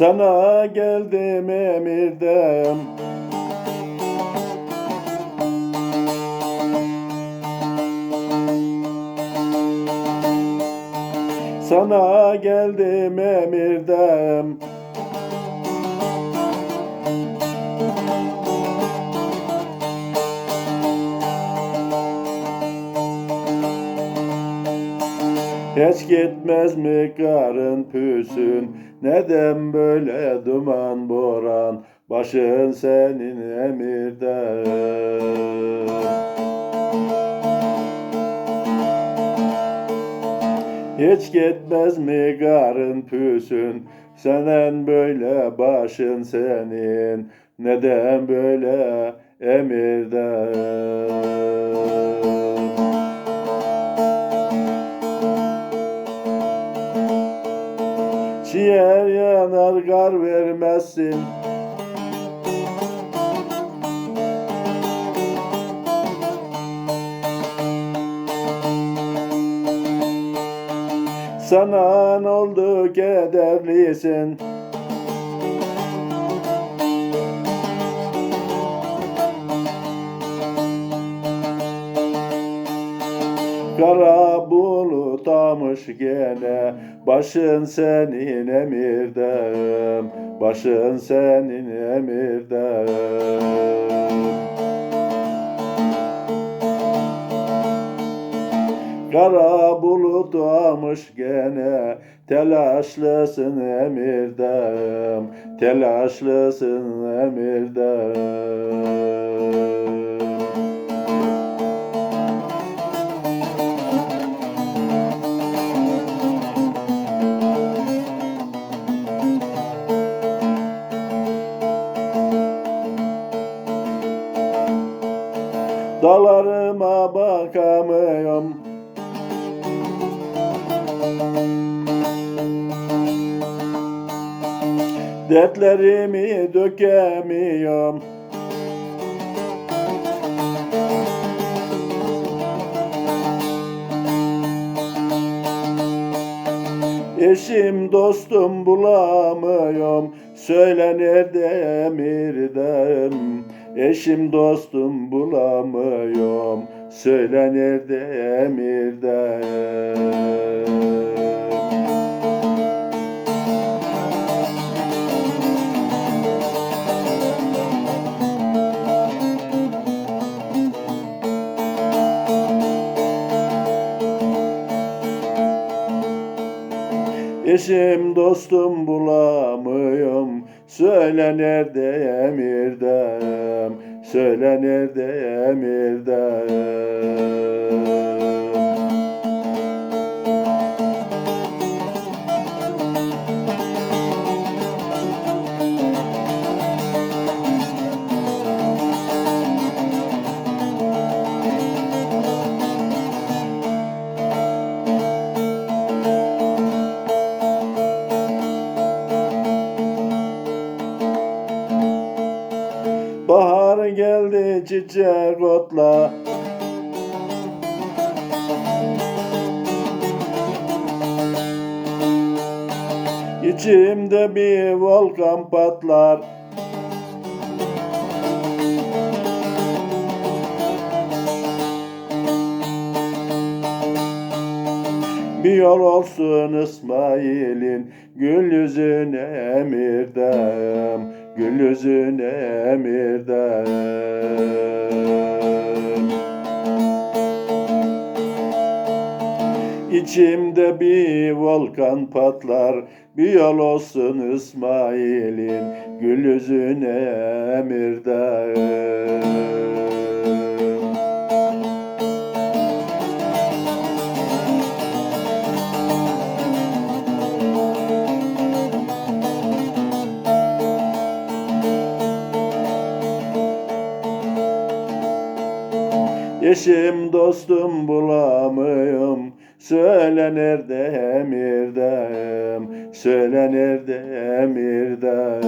Sana geldim emirden. Sana geldim emirden. Hiç gitmez mi karın püsün Neden böyle duman boran Başın senin emirde? Hiç gitmez mi karın püsün? Senen böyle başın senin. Neden böyle emirde Ciğer yanar kar vermezsin. Sana ne oldu kederlisin Kara bulutamış gene Başın senin emirdem Başın senin emirdem Kara bulut doğmuş gene Telaşlısın emirdem Telaşlısın emirdem Dalarıma bakamıyorum. Dertlerimi dökemiyorum. Eşim dostum bulamıyorum. Söyle nerede emirdem Eşim dostum bulamıyorum. Söyle nerede emirdem Eşim dostum bulamıyorum. Söyle nerede emirdem Söyle nerede emirdem çiçek otla İçimde bir volkan patlar. Bir yol olsun İsmail'in Gül yüzüne emirdem Gül yüzüne emirdem İçimde bir volkan patlar Bir yol olsun İsmail'in Gül yüzüne emirdem Eşim dostum bulamıyorum. Söyle nerede emirdem Söyle nerede emirdem